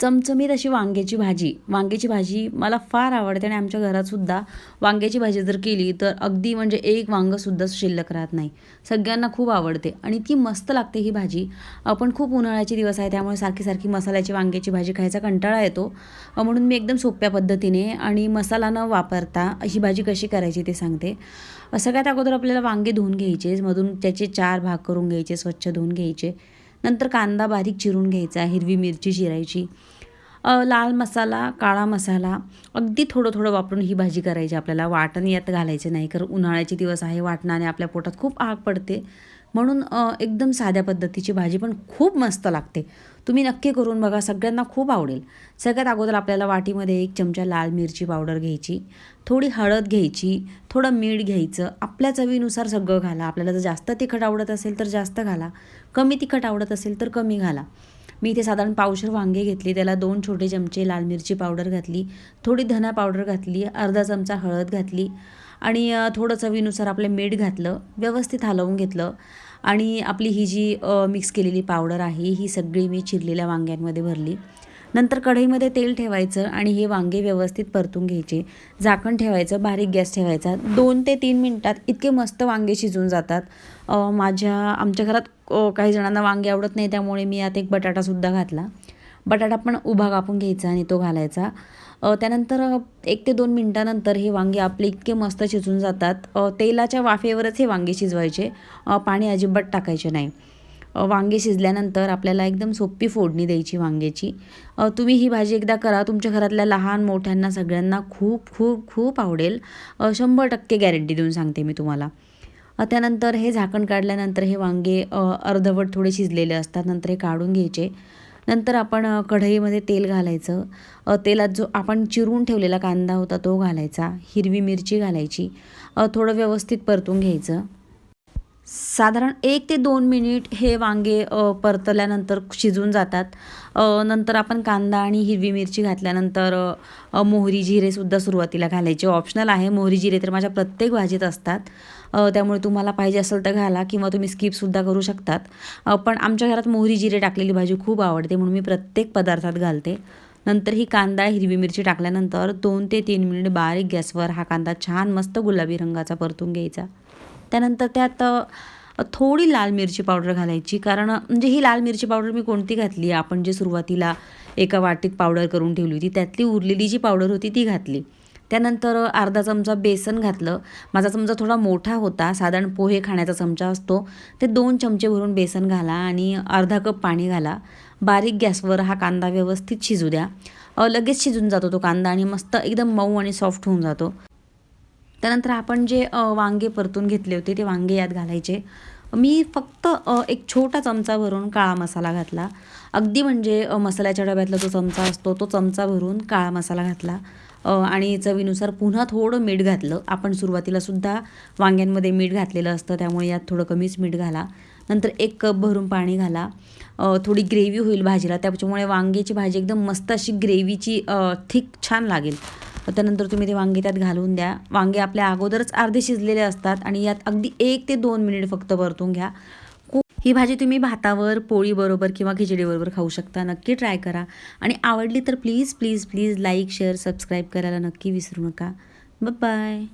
चमचमीत अशी वांग्याची भाजी. वांग्याची भाजी मला फार आवडते आणि आमच्या घरातसुद्धा वांग्याची भाजी जर केली तर अगदी म्हणजे एक वांगंसुद्धा शिल्लक राहत नाही. सगळ्यांना खूप आवडते आणि ती मस्त लागते ही भाजी. आपण खूप उन्हाळ्याचे दिवस आहे त्यामुळे सारखी सारखी मसाल्याची वांग्याची भाजी खायचा कंटाळा येतो. म्हणून मी एकदम सोप्या पद्धतीने आणि मसाला न वापरता ही भाजी कशी करायची ते सांगते. सगळ्यात अगोदर आपल्याला वांगे धुवून घ्यायचे मधून त्याचे चार भाग करून घ्यायचे स्वच्छ धुवून घ्यायचे. नंतर कांदा बारीक चिरून घ्यायचा हिरवी मिरची चिरायची. लाल मसाला काळा मसाला अगदी थोडं थोडं वापरून ही भाजी करायची आपल्याला. वाटण यात घालायचे नाही कारण उन्हाळ्याचे दिवस आहे वाटणाने आपल्या पोटात खूप आग पडते. म्हणून एकदम साध्या पद्धतीची भाजी पण खूप मस्त लागते. तुम्ही नक्की करून बघा सगळ्यांना खूप आवडेल. सगळ्यात अगोदर आपल्याला वाटीमध्ये एक चमचा लाल मिरची पावडर घ्यायची थोडी हळद घ्यायची थोडं मीठ घ्यायचं आपल्या चवीनुसार सगळं घाला. आपल्याला जर जास्त तिखट आवडत असेल तर जास्त घाला. कमी तिखट आवडत असेल तर कमी घाला. मी इथे साधारण पावशर वांगे घेतली त्याला दोन छोटे चमचे लाल मिरची पावडर घातली थोडी धना पावडर घातली अर्धा चमचा हळद घातली आणि थोडं चवीनुसार आपलं मीठ घातलं व्यवस्थित हलवून घेतलं आणि आपली ही जी मिक्स केलेली पावडर आहे ही सगळी मी चिरलेल्या वांग्यांमध्ये भरली. नंतर कढईमध्ये तेल ठेवायचं आणि हे वांगे व्यवस्थित परतून घ्यायचे. झाकण ठेवायचं बारीक गॅस ठेवायचा. दोन ते तीन मिनटात इतके मस्त वांगे शिजून जातात. माझ्या आमच्या घरात काही जणांना वांगे आवडत नाही त्यामुळे मी यात एक बटाटासुद्धा घातला. बटाटा पण उभा कापून घ्यायचा आणि तो घालायचा. त्यानंतर एक ते दोन मिनटानंतर हे वांगे आपले इतके मस्त शिजून जातात. तेलाच्या वाफेवरच हे वांगे शिजवायचे. पाणी अजिबात टाकायचे नाही. वांगे शिजल्यानंतर आपल्याला एकदम सोपी फोडणी द्यायची वांग्याची. तुम्ही ही भाजी एकदा करा. तुमच्या घरातल्या लहान मोठ्यांना सगळ्यांना खूप खूप खूप आवडेल. शंभर टक्के गॅरंटी देऊन सांगते मी तुम्हाला. त्यानंतर हे झाकण काढल्यानंतर हे वांगे अर्धवट थोडे शिजलेले असतात. नंतर हे काढून घ्यायचे. नंतर आपण कढईमध्ये तेल घालायचं. तेलात जो आपण चिरून ठेवलेला कांदा होता तो घालायचा. हिरवी मिरची घालायची. थोडं व्यवस्थित परतून घ्यायचं. साधारण एक ते दोन मिनिट हे वांगे परतल्यानंतर शिजून जातात. नंतर आपण कांदा आणि हिरवी मिरची घातल्यानंतर मोहरी जिरेसुद्धा सुरुवातीला घालायचे. ऑप्शनल आहे मोहरी जिरे तर माझ्या प्रत्येक भाजीत असतात. त्यामुळे तुम्हाला पाहिजे असेल तर घाला किंवा तुम्ही स्किपसुद्धा करू शकतात. पण आमच्या घरात मोहरी जिरे टाकलेली भाजी खूप आवडते म्हणून मी प्रत्येक पदार्थात घालते. नंतर ही कांदा हिरवी मिरची टाकल्यानंतर दोन ते तीन मिनिट बारीक गॅसवर हा कांदा छान मस्त गुलाबी रंगाचा परतून घ्यायचा. त्यानंतर त्यात थोडी लाल मिरची पावडर घालायची कारण म्हणजे ही लाल मिरची पावडर मी कोणती घातली? आपण जे सुरुवातीला एका वाटीत पावडर करून ठेवली होती त्यातली उरलेली जी पावडर होती ती घातली. त्यानंतर अर्धा चमचा बेसन घातलं. माझा चमचा थोडा मोठा होता. साधारण पोहे खाण्याचा चमचा असतो. ते दोन चमचे भरून बेसन घाला आणि अर्धा कप पाणी घाला. बारीक गॅसवर हा कांदा व्यवस्थित शिजू द्या. लगेच शिजून जातो तो कांदा आणि मस्त एकदम मऊ आणि सॉफ्ट होऊन जातो. त्यानंतर आपण जे वांगे परतून घेतले होते ते वांगे यात घालायचे. मी फक्त एक छोटा चमचा भरून काळा मसाला घातला. अगदी म्हणजे मसाल्याच्या डब्यातला जो चमचा असतो तो चमचा भरून काळा मसाला घातला. आणि चवीनुसार पुन्हा थोडं मीठ घातलं. आपण सुरुवातीला सुद्धा वांग्यांमध्ये मीठ घातलेलं असतं त्यामुळे यात थोडं कमीच मीठ घाला. नंतर एक कप भरून पाणी घाला. थोडी ग्रेव्ही होईल भाजीला त्याच्यामुळे वांग्याची भाजी एकदम मस्त अशी ग्रेव्हीची थिक छान लागेल. त्यानंतर तुम्ही ते वांगे त्यात घालून द्या. वांगे आपल्या अगोदरच अर्धे शिजलेले असतात आणि यात अगदी एक ते दोन मिनिट फक्त परतून घ्या. ही भाजी तुम्ही भातावर पोळीबरोबर किंवा खिचडीबरोबर खाऊ शकता. नक्की ट्राय करा. आणि आवडली तर please please please like share subscribe करायला नक्की विसरू नका. बाय